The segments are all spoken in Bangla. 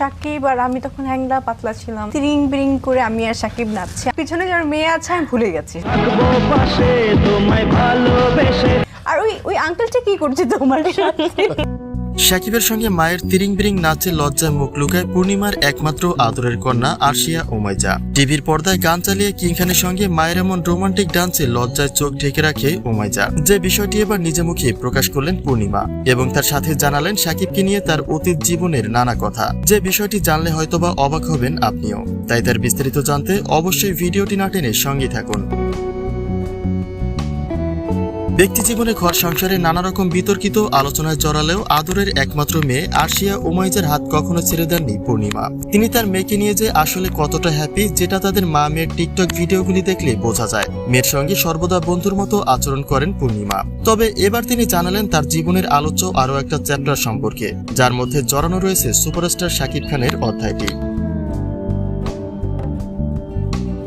সাকিব আর আমি তখন হ্যাংলা পাতলা ছিলাম। তিরিং বিরিং করে আমি আর সাকিব নাচছি। পিছনে যার মেয়ে আছে আমি ভুলে গেছি। আর ওই ওই আঙ্কেলটা কি করছে তোমার সাথে? সাকিবের সঙ্গে মায়ের তিরিং বিরিং নাচে লজ্জায় মুখ লুকায় পূর্ণিমার একমাত্র আদরের কন্যা আরশিয়া ওমাইজা টিভির পর্দায় গান চালিয়ে কিং খানের সঙ্গে মায়ের এমন রোমান্টিক ডান্সে লজ্জায় চোখ ঢেকে রাখে ওমাইজা যে বিষয়টি এবার নিজে মুখে প্রকাশ করলেন পূর্ণিমা এবং তার সাথে জানালেন সাকিবকে নিয়ে তার অতীত জীবনের নানা কথা। যে বিষয়টি জানলে হয়তোবা অবাক হবেন আপনিও। তাই তার বিস্তারিত জানতে অবশ্যই ভিডিওটি না টেনে সঙ্গেই থাকুন। ব্যক্তি জীবনে ঘর সংসারে নানা রকম বিতর্কিত আলোচনায় জড়ালেও আদরের একমাত্র মেয়ে আরশিয়া উমাইজের হাত কখনো ছেড়ে দেননি পূর্ণিমা। তিনি তার মেয়েকে নিয়ে যে আসলে কতটা হ্যাপি যেটা তাদের মা মেয়ের টিকটক ভিডিওগুলি দেখলে বোঝা যায়। মেয়ের সঙ্গে সর্বদা বন্ধুর মতো আচরণ করেন পূর্ণিমা। তবে এবার তিনি জানালেন তার জীবনের আলোচ্য আরও একটা চ্যাপ্টার সম্পর্কে, যার মধ্যে জড়ানো রয়েছে সুপারস্টার শাকিব খানের অধ্যায়টি।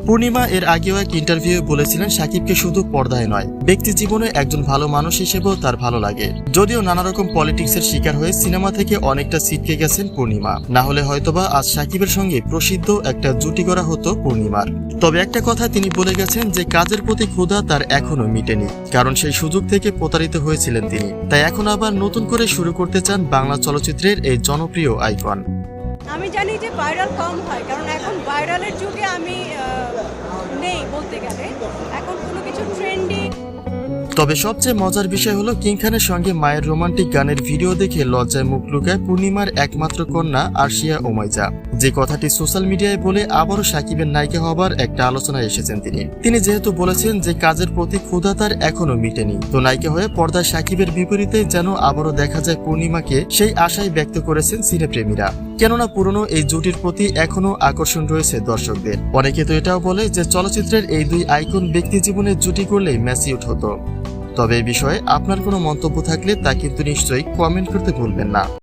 পূর্ণিমা এর আগেও এক ইন্টারভিউ বলেছিলেন, সাকিবকে শুধু পর্দায় নয়, ব্যক্তি জীবনে একজন ভালো মানুষ হিসেবেও তার ভালো লাগে। যদিও নানা রকম পলিটিক্সের শিকার হয়ে সিনেমা থেকে অনেকটা ছিটকে গেছেন পূর্ণিমা। না হলে হয়তোবা আজ সাকিবের সঙ্গে প্রসিদ্ধ একটা জুটি করা হতো পূর্ণিমার। তবে একটা কথা তিনি বলে গেছেন যে, কাজের প্রতি ক্ষুধা তার এখনও মিটেনি, কারণ সেই সুযোগ থেকে প্রতারিত হয়েছিলেন তিনি। তাই এখন আবার নতুন করে শুরু করতে চান বাংলা চলচ্চিত্রের এই জনপ্রিয় আইকন। আমি জানি যে ভাইরাল কম হয়, কারণ এখন ভাইরালের যুগে আমি নেই বলতে গেলে। এখন কোনো কিছু ট্রেন্ডি তবে সবচেয়ে মজার বিষয় হলো কিং খানের সঙ্গে মায়ের রোমান্টিক গানের ভিডিও দেখে লজ্জায় মুখ লুকায় পূর্ণিমার একমাত্র কন্যা আরশিয়া ওমাইজা। যে কথাটি সোশ্যাল মিডিয়ায় বলে আবারও সাকিবের নায়িকা হবার একটা আলোচনায় এসেছেন তিনি। তিনি যেহেতু বলেছেন যে কাজের প্রতি ক্ষুধা তার এখনও মিটেনি, তো নায়িকা হয়ে পর্দায় সাকিবের বিপরীতে যেন আবারও দেখা যায় পূর্ণিমাকে, সেই আশাই ব্যক্ত করেছেন সিনেপ্রেমীরা। কেননা পুরনো এই জুটির প্রতি এখনও আকর্ষণ রয়েছে দর্শকদের। অনেকে তো এটাও বলে যে চলচ্চিত্রের এই দুই আইকন ব্যক্তি জীবনে জুটি করলেই ম্যাসি হতো। তবে এই বিষয়ে আপনার কোনো মন্তব্য থাকলে তা কিন্তু নিশ্চয়ই কমেন্ট করতে ভুলবেন না।